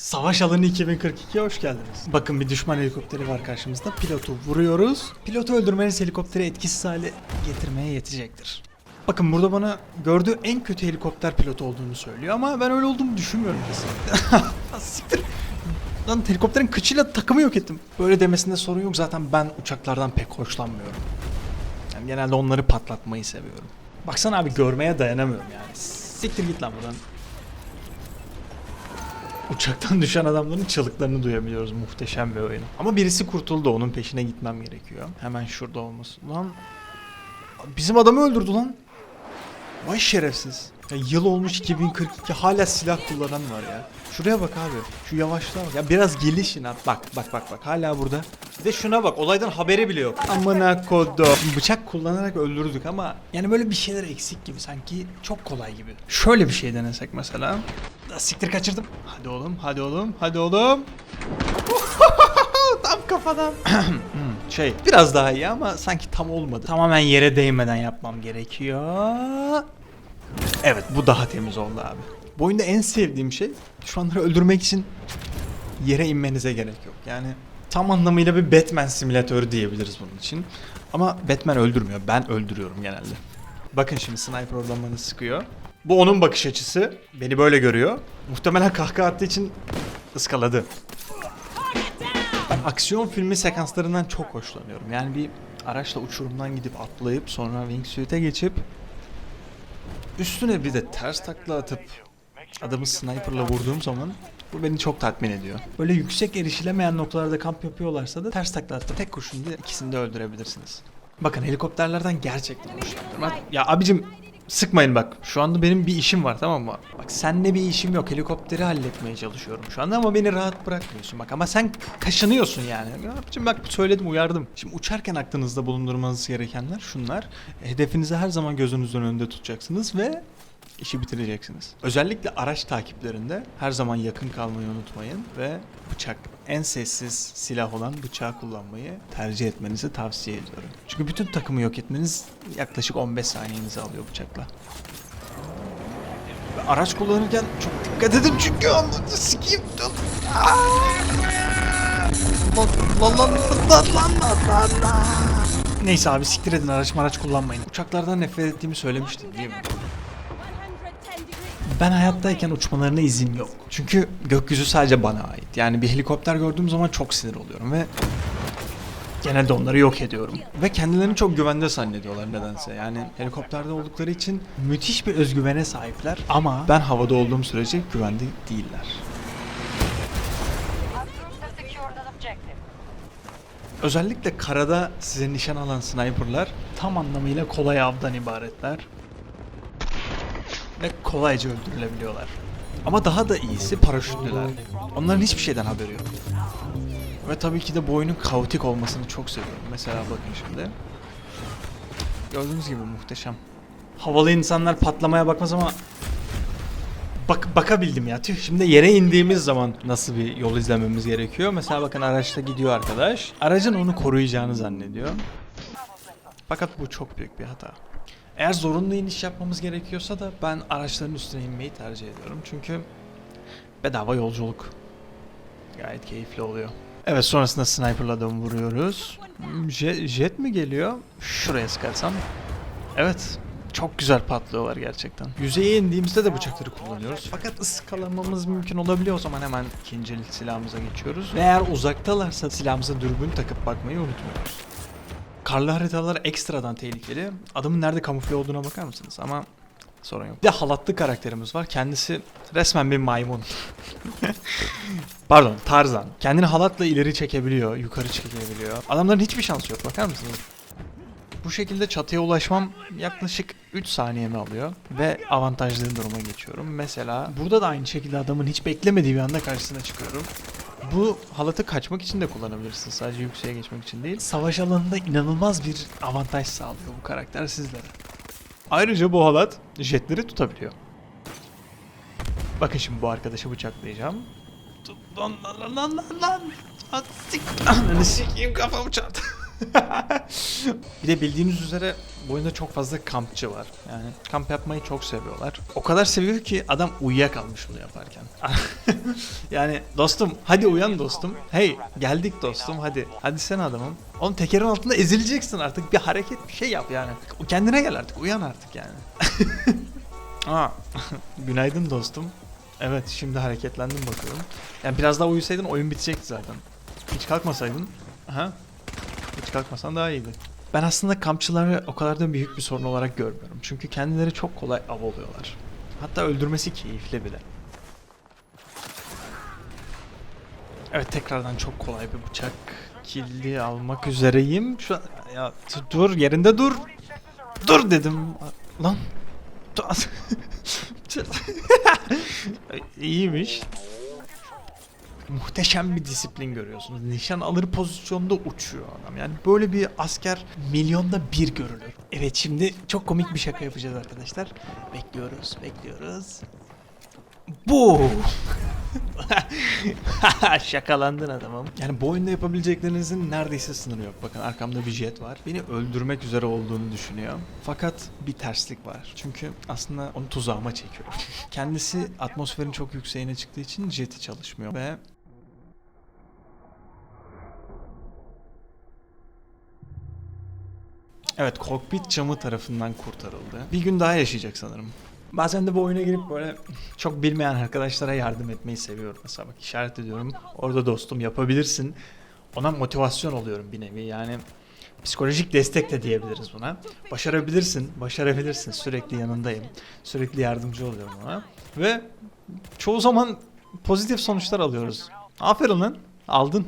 Savaş alanı 2042 hoş geldiniz. Bakın bir düşman helikopteri var karşımızda. Pilotu vuruyoruz. Pilotu öldürmeniz helikopteri etkisiz hale getirmeye yetecektir. Bakın burada bana gördüğü en kötü helikopter pilotu olduğunu söylüyor ama ben öyle olduğumu düşünmüyorum kesinlikle. Siktir. Lan helikopterin kıçıyla takımı yok ettim. Böyle demesinde sorun yok zaten ben uçaklardan pek hoşlanmıyorum. Yani genelde onları patlatmayı seviyorum. Baksana abi görmeye dayanamıyorum yani. Siktir git lan buradan. Uçaktan düşen adamların çığlıklarını duyabiliyoruz. Muhteşem bir oyun. Ama birisi kurtuldu. Onun peşine gitmem gerekiyor. Hemen şurada olması. Lan bizim adamı öldürdü lan. Vay şerefsiz. Ya yıl olmuş 2042 hala silah kullanan var ya. Şuraya bak abi. Şu yavaşlığa bak. Ya biraz gelişin at. Bak bak bak bak. Hala burada. Bir de şuna bak. Olaydan haberi bile yok. Amına kodu. Bıçak kullanarak öldürdük ama yani böyle bir şeyler eksik gibi. Sanki çok kolay gibi. Şöyle bir şey denesek mesela. Siktir kaçırdım. Hadi oğlum, hadi oğlum, hadi oğlum. tam kafadan. Şey, biraz daha iyi ama sanki tam olmadı. Tamamen yere değmeden yapmam gerekiyor. Evet, bu daha temiz oldu abi. Bu oyunda en sevdiğim şey düşmanları öldürmek için yere inmenize gerek yok. Yani tam anlamıyla bir Batman simülatörü diyebiliriz bunun için. Ama Batman öldürmüyor. Ben öldürüyorum genelde. Bakın şimdi sniper oradan sıkıyor. Bu onun bakış açısı. Beni böyle görüyor. Muhtemelen kahkaha attığı için ıskaladı. Ben aksiyon filmi sekanslarından çok hoşlanıyorum. Yani bir araçla uçurumdan gidip atlayıp sonra wingsuit'e geçip üstüne bir de ters takla atıp adamı sniperla vurduğum zaman bu beni çok tatmin ediyor. Böyle yüksek erişilemeyen noktalarda kamp yapıyorlarsa da ters takla atıp tek kurşunla ikisini de öldürebilirsiniz. Bakın helikopterlerden gerçekten hoşlanıyorum. Ya abicim sıkmayın bak. Şu anda benim bir işim var tamam mı? Bak seninle bir işim yok. Helikopteri halletmeye çalışıyorum şu anda ama beni rahat bırakmıyorsun. Bak ama sen kaşınıyorsun yani. Ya abicim bak söyledim uyardım. Şimdi uçarken aklınızda bulundurmanız gerekenler şunlar. Hedefinizi her zaman gözünüzün önünde tutacaksınız ve işi bitireceksiniz. Özellikle araç takiplerinde her zaman yakın kalmayı unutmayın ve bıçak en sessiz silah olan bıçağı kullanmayı tercih etmenizi tavsiye ediyorum. Çünkü bütün takımı yok etmeniz yaklaşık 15 saniyenizi alıyor bıçakla. Ve araç kullanırken çok dikkat edin çünkü anladın sikeyim. Aa! Lan lan lan. Neyse abi siktir edin araç maraç kullanmayın. Uçaklardan nefret ettiğimi söylemiştim değil mi? Ben hayattayken uçmalarına izin yok. Çünkü gökyüzü sadece bana ait. Yani bir helikopter gördüğüm zaman çok sinir oluyorum ve genelde onları yok ediyorum. Ve kendilerini çok güvende zannediyorlar nedense. Yani helikopterde oldukları için müthiş bir özgüvene sahipler ama ben havada olduğum sürece güvende değiller. Özellikle karada size nişan alan sniperlar tam anlamıyla kolay avdan ibaretler. Ve kolayca öldürülebiliyorlar. Ama daha da iyisi paraşütlüler. Onların hiçbir şeyden haberi yok. Ve tabii ki de bu oyunun kaotik olmasını çok seviyorum. Mesela bakın şimdi. Gördüğünüz gibi muhteşem. Havalı insanlar patlamaya bakmaz ama Bak bakabildim ya. Tüh şimdi yere indiğimiz zaman nasıl bir yol izlememiz gerekiyor? Mesela bakın araçta gidiyor arkadaş. Aracın onu koruyacağını zannediyor. Fakat bu çok büyük bir hata. Eğer zorunlu iniş yapmamız gerekiyorsa da ben araçların üstüne inmeyi tercih ediyorum. Çünkü bedava yolculuk. Gayet keyifli oluyor. Evet sonrasında sniperla adamı vuruyoruz. Jet, jet mi geliyor? Şuraya sıkarsam. Evet. Çok güzel patlıyorlar gerçekten. Yüzeye indiğimizde de bıçakları kullanıyoruz. Fakat ıskalamamız mümkün olabiliyor o zaman hemen ikinci silahımıza geçiyoruz. Ve eğer uzaktalarsa silahımıza dürbün takıp bakmayı unutmuyoruz. Karlı haritalar ekstradan tehlikeli. Adamın nerede kamufle olduğuna bakar mısınız? Ama sorun yok. Bir de halatlı karakterimiz var. Kendisi resmen bir maymun. Pardon Tarzan. Kendini halatla ileri çekebiliyor, yukarı çekebiliyor. Adamların hiçbir şansı yok bakar mısınız? Bu şekilde çatıya ulaşmam yaklaşık 3 saniyemi alıyor ve avantajlı duruma geçiyorum. Mesela burada da aynı şekilde adamın hiç beklemediği bir anda karşısına çıkıyorum. Bu halatı kaçmak için de kullanabilirsiniz. Sadece yükseğe geçmek için değil. Savaş alanında inanılmaz bir avantaj sağlıyor bu karakter sizlere. Ayrıca bu halat jetleri tutabiliyor. Bakın şimdi bu arkadaşı bıçaklayacağım. Lan lan lan lan lan lan. Lan sik- Ananı sikeyim kafamı çarptı. bir de bildiğiniz üzere bu oyunda çok fazla kampçı var. Yani kamp yapmayı çok seviyorlar. O kadar seviyor ki adam uyuyakalmış bunu yaparken. yani dostum hadi uyan dostum. Hey geldik dostum hadi. Hadi sen adamım. Oğlum tekerin altında ezileceksin artık. Bir hareket bir şey yap yani. Kendine gel artık uyan artık yani. Aa, günaydın dostum. Evet şimdi hareketlendim bakıyorum. Yani biraz daha uyusaydın oyun bitecekti zaten. Hiç kalkmasaydın. Aha. Hiç kalkmasan daha iyiydi. Ben aslında kampçıları o kadar da büyük bir sorun olarak görmüyorum. Çünkü kendileri çok kolay av oluyorlar. Hatta öldürmesi keyifli bile. Evet tekrardan çok kolay bir bıçak. Killi almak üzereyim. Şu an... Ya dur yerinde dur. Dur dedim. Lan. İyiymiş. Muhteşem bir disiplin görüyorsunuz. Nişan alır pozisyonda uçuyor adam. Yani böyle bir asker milyonda bir görülür. Evet şimdi çok komik bir şaka yapacağız arkadaşlar. Bekliyoruz, bekliyoruz. Bu. Şakalandın adamım. Yani bu oyunda yapabileceklerinizin neredeyse sınırı yok. Bakın arkamda bir jet var. Beni öldürmek üzere olduğunu düşünüyor. Fakat bir terslik var. Çünkü aslında onu tuzağıma çekiyor. Kendisi atmosferin çok yükseğine çıktığı için jeti çalışmıyor ve Evet, kokpit camı tarafından kurtarıldı. Bir gün daha yaşayacak sanırım. Bazen de bu oyuna girip böyle çok bilmeyen arkadaşlara yardım etmeyi seviyorum. Mesela bak işaret ediyorum. Orada dostum yapabilirsin. Ona motivasyon oluyorum bir nevi. Yani psikolojik destek de diyebiliriz buna. Başarabilirsin, başarabilirsin. Sürekli yanındayım. Sürekli yardımcı oluyorum ona. Ve çoğu zaman pozitif sonuçlar alıyoruz. Aferin lan. Aldın.